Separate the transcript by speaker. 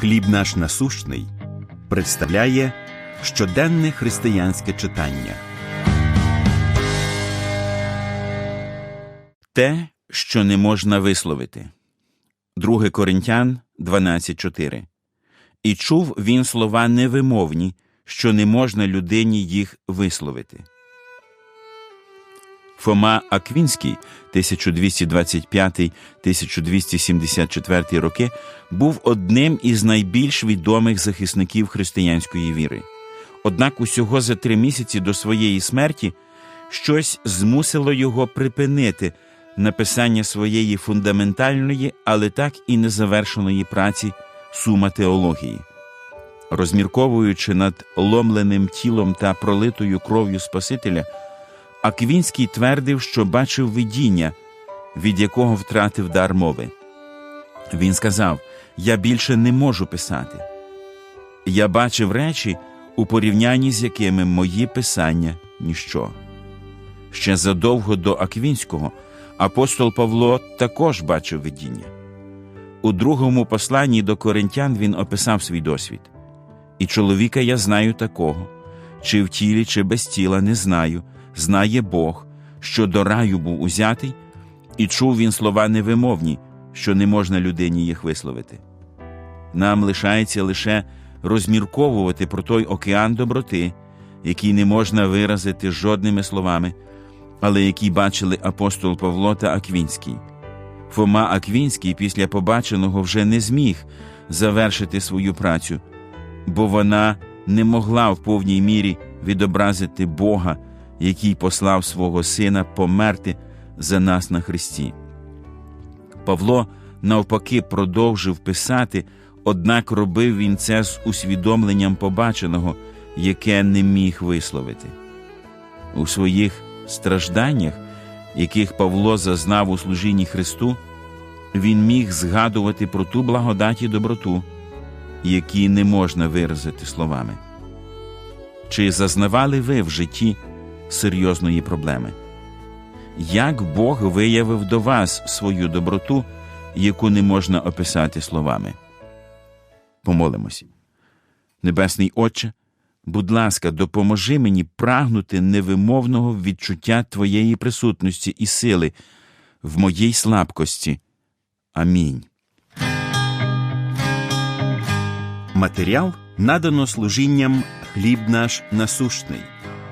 Speaker 1: Хліб наш насущний представляє щоденне християнське читання. Те, що не можна висловити. 2 Коринтян 12.4 І чув він слова невимовні, що не можна людині їх висловити. Фома Аквінський 1225-1274 роки був одним із найбільш відомих захисників християнської віри. Однак усього за три місяці до своєї смерті щось змусило його припинити написання своєї фундаментальної, але так і незавершеної праці сума теології. Розмірковуючи над ломленим тілом та пролитою кров'ю Спасителя. Аквінський твердив, що бачив видіння, від якого втратив дар мови. Він сказав: Я більше не можу писати. Я бачив речі, у порівнянні з якими мої писання ніщо. Ще задовго до Аквінського апостол Павло також бачив видіння. У другому посланні до коринтян він описав свій досвід. І чоловіка я знаю такого, чи в тілі, чи без тіла не знаю знає Бог, що до раю був узятий, і чув він слова невимовні, що не можна людині їх висловити. Нам лишається лише розмірковувати про той океан доброти, який не можна виразити жодними словами, але який бачили апостол Павло та Аквінський. Фома Аквінський після побаченого вже не зміг завершити свою працю, бо вона не могла в повній мірі відобразити Бога який послав свого Сина померти за нас на Христі. Павло навпаки продовжив писати, однак робив він це з усвідомленням побаченого, яке не міг висловити. У своїх стражданнях, яких Павло зазнав у служінні Христу, він міг згадувати про ту благодать і доброту, які не можна виразити словами. Чи зазнавали ви в житті серйозної проблеми. Як Бог виявив до вас свою доброту, яку не можна описати словами? Помолимося. Небесний Отче, будь ласка, допоможи мені прагнути невимовного відчуття Твоєї присутності і сили в моїй слабкості. Амінь. Матеріал надано служінням хліб наш насущний.